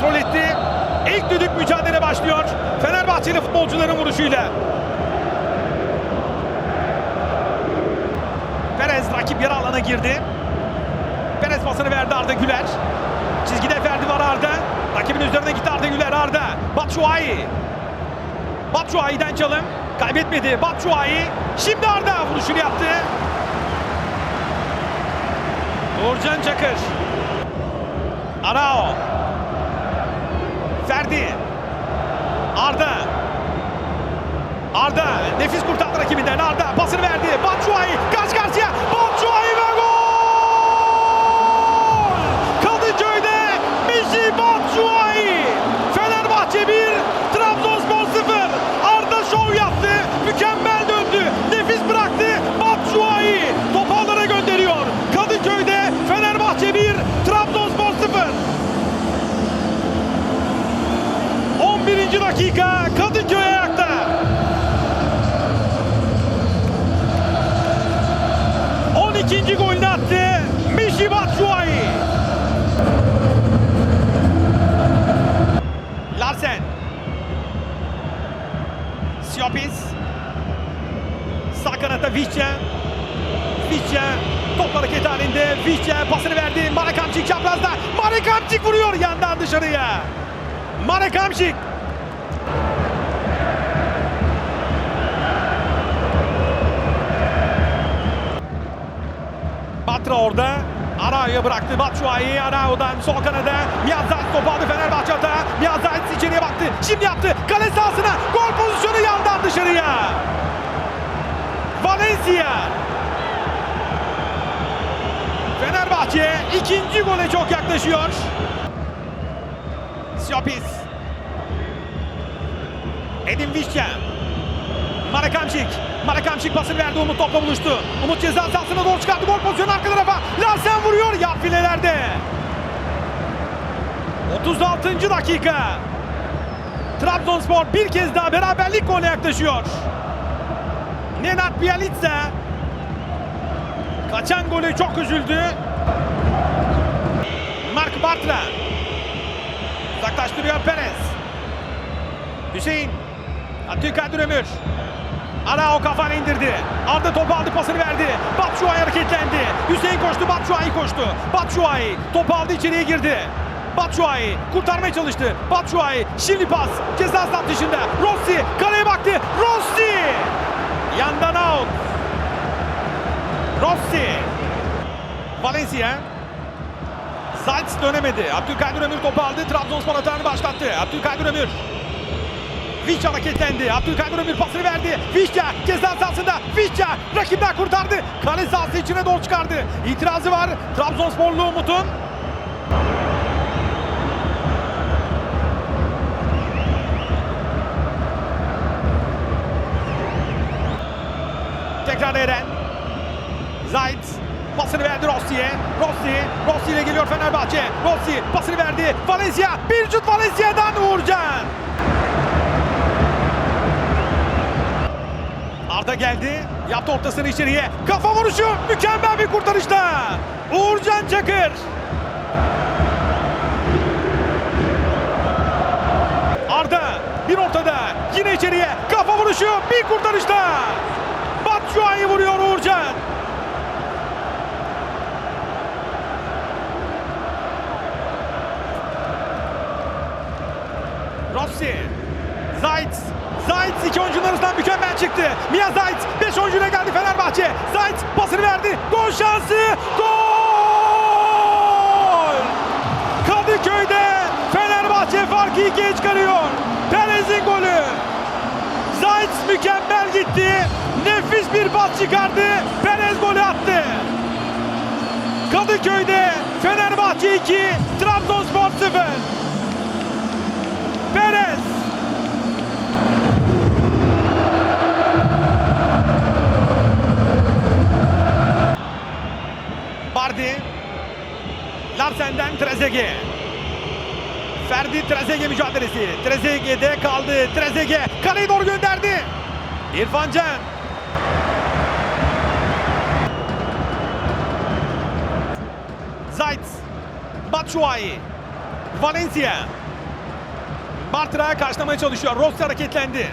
kontrol etti. İlk düdük mücadele başlıyor. Fenerbahçeli futbolcuların vuruşuyla. Perez rakip yarı alana girdi. Perez pasını verdi Arda Güler. Çizgide Ferdi var Arda. Rakibin üzerine gitti Arda Güler Arda. Batshuayi. Batshuayi'den çalım. Kaybetmedi Batshuayi. Şimdi Arda vuruşunu yaptı. Uğurcan Çakır. Arao. Ferdi. Arda. Arda nefis kurtardı rakibinden. Arda pasını verdi. Batshuayi dakika Kadıköy ayakta. 12. golünü attı Michy Batshuayi. Larsen. Siopis. Sağ kanatta Vişçe. Vişçe top hareket halinde. Vişçe pasını verdi. Marek Hamşik çaprazda. Marek Hamşik vuruyor yandan dışarıya. Marek orada. Arao'ya bıraktı Batshuayi. Arao'dan sol kanada. Miyazayt topu aldı Fenerbahçe hata. Miyazayt içeriye baktı. Şimdi yaptı. Kale sahasına. Gol pozisyonu yandan dışarıya. Valencia. Fenerbahçe ikinci gole çok yaklaşıyor. Siopis. Edin Vişçe. Marakamşik. Marakamşik pasını verdi Umut topla buluştu. Umut ceza sahasına doğru çıkarttı. Gol pozisyonu filelerde. 36. dakika. Trabzonspor bir kez daha beraberlik gole yaklaşıyor. Nenad Bielitsa kaçan gole çok üzüldü. Mark Bartra uzaklaştırıyor Perez. Hüseyin Abdülkadir Ömür. Arao kafanı indirdi. Arda topu aldı pasını verdi. Batshuayi hareketlendi. Hüseyin koştu Batshuayi koştu. Batshuayi topu aldı içeriye girdi. Batshuayi kurtarmaya çalıştı. Batshuayi şimdi pas. Ceza sahası dışında. Rossi kaleye baktı. Rossi! Yandan out. Rossi. Valencia. Zayt dönemedi. Abdülkadir Ömür topu aldı. Trabzonspor atağını başlattı. Abdülkadir Ömür. Vişça hareketlendi. Abdülkadir Ömür pasını verdi. Vişça ceza sahasında. Vişça rakipten kurtardı. Kale sahası içine doğru çıkardı. İtirazı var. Trabzonsporlu Umut'un. Tekrar Eren. Zayt pasını verdi Rossi'ye. Rossi, Rossi ile geliyor Fenerbahçe. Rossi pasını verdi. Valencia, bir şut Valencia'dan Uğurcan. Arda geldi. Yaptı ortasını içeriye. Kafa vuruşu. Mükemmel bir kurtarışta. Uğurcan Çakır. Arda bir ortada. Yine içeriye. Kafa vuruşu. Bir kurtarışta. Batshuayi vuruyor Uğurcan. Rossi. Zayt. Zayt iki oyuncunun arasından mükemmel çıktı. Mia Zayt 5 oyuncuyla geldi Fenerbahçe. Zayt pasını verdi. Gol şansı. Gol! Kadıköy'de Fenerbahçe farkı ikiye çıkarıyor. Perez'in golü. Zayt mükemmel gitti. Nefis bir pas çıkardı. Perez golü attı. Kadıköy'de Fenerbahçe 2, Trabzonspor 0. Perez. Bardi. Larsen'den Trezeguet. Ferdi Trezeguet mücadelesi. Trezeguet'de kaldı. Trezeguet kaleye doğru gönderdi. İrfan Can. Zayt. Batshuayi. Valencia. Bartra karşılamaya çalışıyor. Rossi hareketlendi.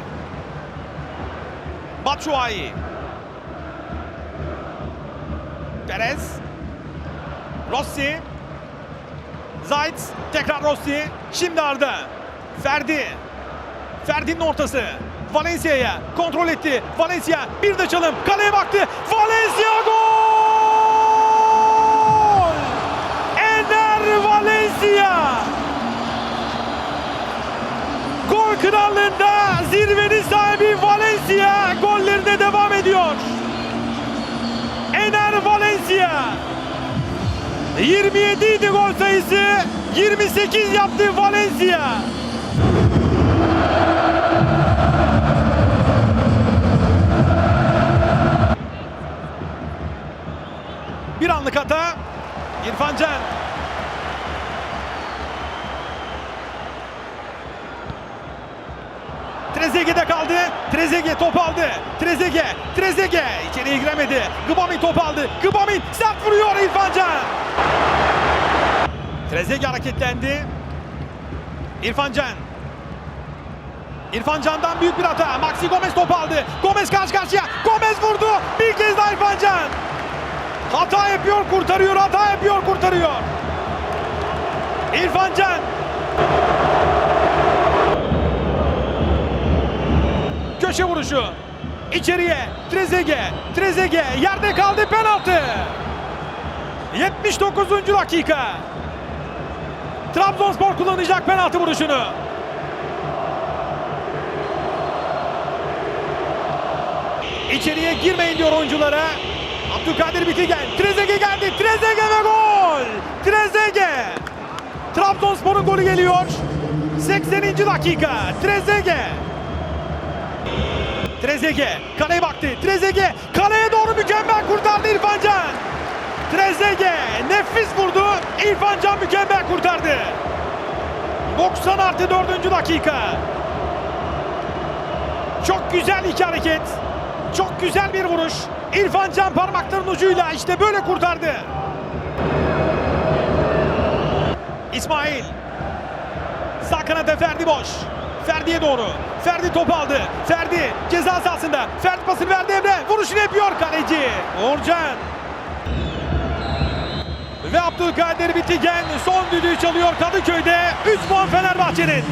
Batshuayi. Perez. Rossi. Zayt. Tekrar Rossi. Şimdi Arda. Ferdi. Ferdi'nin ortası. Valencia'ya kontrol etti. Valencia bir de çalım. Kaleye baktı. Valencia gol! Ener Valencia! Gol krallığında 27 idi gol sayısı 28 yaptı Valencia. Bir anlık hata İrfan Can Trezeguet'de kaldı. Trezeguet top aldı. Trezeguet, Trezeguet içeriye giremedi. Gbamin top aldı. Gbamin sert vuruyor İrfan Can. Trezeguet hareketlendi. İrfan Can. İrfan Can'dan büyük bir hata. Maxi Gomez top aldı. Gomez karşı karşıya. Gomez vurdu. Bir kez daha İrfan Can. Hata yapıyor, kurtarıyor. Hata yapıyor, kurtarıyor. İrfan Can. Köşe vuruşu. İçeriye. Trezeguet. Trezeguet yerde kaldı penaltı. 79. dakika. Trabzonspor kullanacak penaltı vuruşunu. İçeriye girmeyin diyor oyunculara. Abdülkadir Bitigen. Trezeguet geldi. Trezeguet ve gol. Trezeguet. Trabzonspor'un golü geliyor. 80. dakika. Trezeguet. Trezeguet kaleye baktı. Trezeguet kaleye doğru mükemmel kurtardı İrfan Can. Trezeguet nefis vurdu. İrfan Can mükemmel kurtardı. 90 artı 4. dakika. Çok güzel iki hareket. Çok güzel bir vuruş. İrfan Can parmakların ucuyla işte böyle kurtardı. İsmail. Sağ kanada Ferdi boş. Ferdi'ye doğru. Ferdi topu aldı. Ferdi ceza sahasında. Ferdi pasını verdi Emre. Vuruşunu yapıyor kaleci. Orcan. Ve Abdülkadir Bitigen son düdüğü çalıyor Kadıköy'de. 3 puan Fenerbahçe'nin.